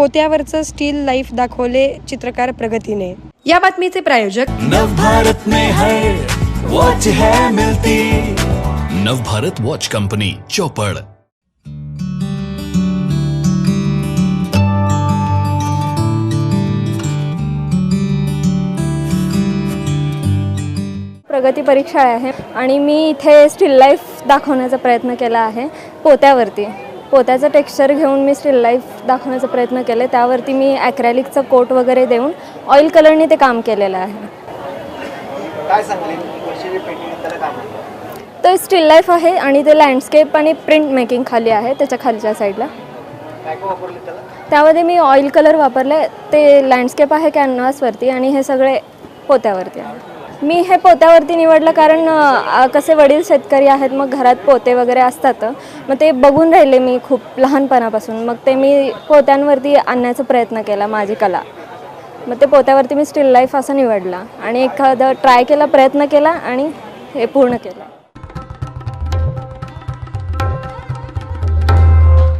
पोत्यावरचं steel life दाखवले चित्रकार प्रगतीने. या बातमीचे प्रायोजक नव भारत में है वॉच है मिलती। नव भारत वॉच कंपनी चौपड़। प्रगती परीक्षा आहे आणि मी इथे स्टील लाईफ दाखवण्याचा प्रयत्न केला आहे पोत्यावरती. पोत्याचं टेक्स्चर घेऊन मी स्टील लाईफ दाखवण्याचा प्रयत्न केले. त्यावरती मी ॲक्रेलिकचं कोट वगैरे देऊन ऑइल कलरने ते काम केलेलं आहे. काय तर स्टील लाईफ आहे आणि ते लँडस्केप आणि प्रिंट मेकिंग खाली आहे त्याच्या खालच्या साईडला. त्यामध्ये मी ऑइल कलर वापरले. ते लँडस्केप आहे कॅनव्हासवरती आणि हे सगळे पोत्यावरती आहे. मी हे पोत्यावरती निवडलं कारण अ, कसे वडील शेतकरी आहेत मग घरात पोते वगैरे असतात मग ते बघून राहिले मी खूप लहानपणापासून. मग ते मी पोत्यांवरती आणण्याचा प्रयत्न केला माझी कला. मग ते पोत्यावरती मी स्टील लाईफ असं निवडला आणि एखादं ट्राय केला प्रयत्न केला आणि हे पूर्ण केलं.